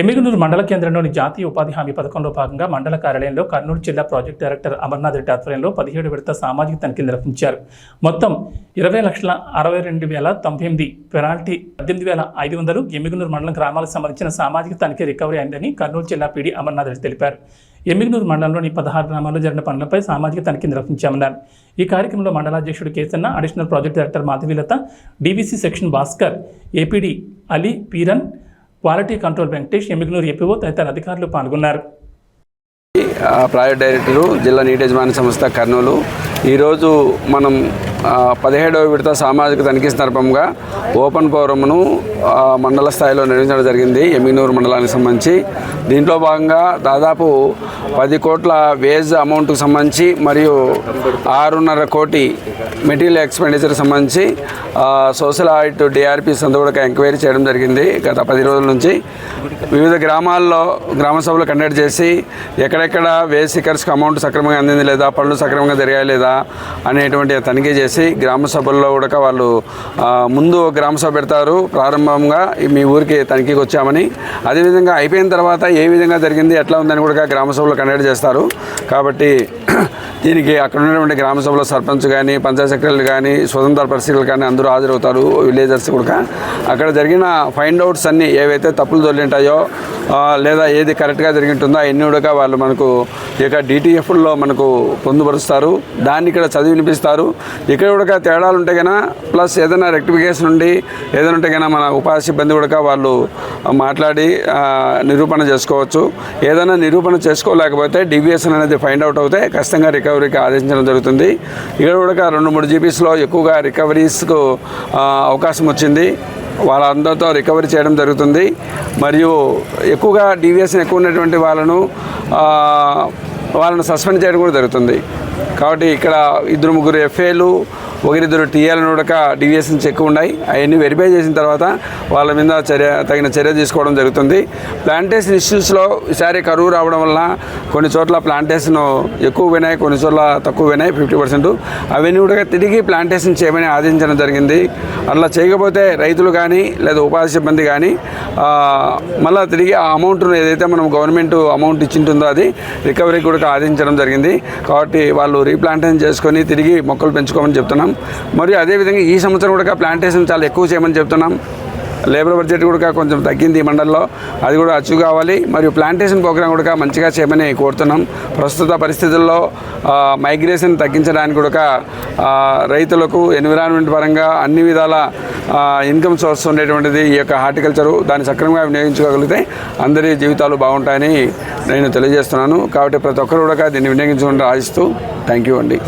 ఎమ్మిగనూరు మండల కేంద్రంలోని జాతీయ ఉపాధి హామీ పథకంలో భాగంగా మండల కార్యాలయంలో కర్నూలు జిల్లా ప్రాజెక్టు డైరెక్టర్ అమర్నాథ్ రెడ్డి ఆధ్వర్యంలో పదిహేడు విడత సామాజిక తనిఖీలు నిర్వహించారు. మొత్తం ఇరవై లక్షల అరవై రెండు వేల తొంభై ఎనిమిది పెనాల్టీ పద్దెనిమిది వేల ఐదు వందలు ఎమ్మిగనూరు మండలం గ్రామాలకు సంబంధించిన సామాజిక తనిఖీ రికవరీ అయిందని కర్నూలు జిల్లా పీడీ అమర్నాథ్ రెడ్డి తెలిపారు. ఎమ్మిగనూరు మండలంలోని పదహారు గ్రామాల్లో జరిగిన పనులపై సామాజిక తనిఖీ నిర్వహించామన్నారు. ఈ కార్యక్రమంలో మండలాధ్యక్షుడు Kesanna additional project director Madhavilatha DVC section Bhaskar APD Ali Peeran quality control Venkatesh Emmiganur APO తదితర అధికారులు పాల్గొన్నారు. ప్రైవేట్ డైరెక్టర్ డైరెక్టరు జిల్లా నీటి యజమాని సంస్థ కర్నూలు. ఈరోజు మనం పదిహేడవ విడత సామాజిక తనిఖీ సందర్భంగా ఓపెన్ ఫోరంను మండల స్థాయిలో నిర్వహించడం జరిగింది ఎమ్మినూరు మండలానికి సంబంధించి. దీంట్లో భాగంగా దాదాపు పది కోట్ల వేజ్ అమౌంట్కు సంబంధించి మరియు ఆరున్నర కోటి మెటీరియల్ ఎక్స్పెండిచర్ సంబంధించి సోషల్ ఆడిట్ డిఆర్పీ అంతా కూడా ఎంక్వైరీ చేయడం జరిగింది గత పది రోజుల నుంచి. వివిధ గ్రామాల్లో గ్రామ సభలు కండక్ట్ చేసి ఎక్కడెక్కడ వేజ్ సికర్స్కి అమౌంట్ సక్రమంగా అందింది లేదా పనులు సక్రమంగా జరిగాయి లేదా అనేటువంటి తనిఖీ చేసి గ్రామ సభల్లో కూడా వాళ్ళు ముందు గ్రామ సభ పెడతారు. ప్రారంభంగా మీ ఊరికి తనిఖీకి వచ్చామని. అదేవిధంగా అయిపోయిన తర్వాత ఏ విధంగా జరిగింది ఎట్లా ఉందని కూడా గ్రామ సభలో కండక్ట్ చేస్తారు. కాబట్టి దీనికి అక్కడ ఉన్నటువంటి గ్రామ సభలో సర్పంచ్ కానీ పంచాయత్ సెక్రటరీలు కానీ స్వతంత్ర పరిస్థితులు కానీ అందరూ హాజరవుతారు. విలేజర్స్ కూడా. అక్కడ జరిగిన ఫైండ్ అవుట్స్ అన్నీ ఏవైతే తప్పులు దొరికింటాయో లేదా ఏది కరెక్ట్గా జరిగింటుందో అవన్నీ కూడా వాళ్ళు మనకు ఇక డిటిఎఫ్లో మనకు పొందుపరుస్తారు. దాన్ని ఇక్కడ చదివి వినిపిస్తారు. ఇక్కడ కూడా తేడాలు ఉంటే కన్నా ప్లస్ ఏదైనా రెక్టిఫికేషన్ ఉండి ఏదైనా ఉంటే కన్నా మన ఉపాధి సిబ్బంది కూడా వాళ్ళు మాట్లాడి నిరూపణ చేసుకోవచ్చు. ఏదైనా నిరూపణ చేసుకోలేకపోతే డివియేషన్ అనేది ఫైండ్ అవుట్ అవుతే ఖచ్చితంగా రికవరీకి ఆదేశించడం జరుగుతుంది. ఇక్కడ కూడా రెండు మూడు జీబీస్లో ఎక్కువగా రికవరీస్కు అవకాశం వచ్చింది. వాళ్ళందరితో రికవరీ చేయడం జరుగుతుంది. మరియు ఎక్కువగా డీవియేషన్ ఎక్కువ ఉన్నటువంటి వాళ్ళను వాళ్ళను సస్పెండ్ చేయడం కూడా జరుగుతుంది. కాబట్టి ఇక్కడ ఇద్దరు ముగ్గురు ఎఫ్ఏలు ఒకరిద్దరు టీఏలను కూడా డివియేషన్స్ ఎక్కువ ఉన్నాయి. అవన్నీ వెరిఫై చేసిన తర్వాత వాళ్ళ మీద చర్య తగిన చర్య తీసుకోవడం జరుగుతుంది. ప్లాంటేషన్ ఇష్యూస్లో ఈసారి కరువు రావడం వల్ల కొన్ని చోట్ల ప్లాంటేషన్ ఎక్కువ వినాయి కొన్ని చోట్ల తక్కువ పోయినాయి ఫిఫ్టీ పర్సెంట్ అవన్నీ కూడా తిరిగి ప్లాంటేషన్ చేయమని ఆదేశించడం జరిగింది. అట్లా చేయకపోతే రైతులు కానీ లేదా ఉపాధి సిబ్బంది కానీ మళ్ళీ తిరిగి ఆ అమౌంట్ను ఏదైతే మనం గవర్నమెంట్ అమౌంట్ ఇచ్చింటుందో అది రికవరీ కూడా ఆదేశించడం జరిగింది. కాబట్టి వాళ్ళు రీప్లాంటేషన్ చేసుకొని తిరిగి మొక్కలు పెంచుకోమని చెప్తున్నాం. మరియు అదేవిధంగా ఈ సంవత్సరం కూడా ప్లాంటేషన్ చాలా ఎక్కువ చేయమని చెప్తున్నాం. లేబర్ బడ్జెట్ కూడా కొంచెం తగ్గింది ఈ మండలంలో. అది కూడా అచీవ్ కావాలి. మరియు ప్లాంటేషన్ ప్రోగ్రామ్ కూడా మంచిగా చేయమని కోరుతున్నాం. ప్రస్తుత పరిస్థితుల్లో మైగ్రేషన్ తగ్గించడానికి కూడా రైతులకు ఎన్విరాన్మెంట్ పరంగా అన్ని విధాల ఇన్కమ్ సోర్స్ ఉండేటువంటిది ఈ యొక్క హార్టికల్చరు దాన్ని సక్రమంగా వినియోగించుకోగలిగితే అందరి జీవితాలు బాగుంటాయని నేను తెలియజేస్తున్నాను. కాబట్టి ప్రతి ఒక్కరు కూడా దీన్ని వినియోగించుకుంటూ ఆశిస్తూ థ్యాంక్ యూ అండి.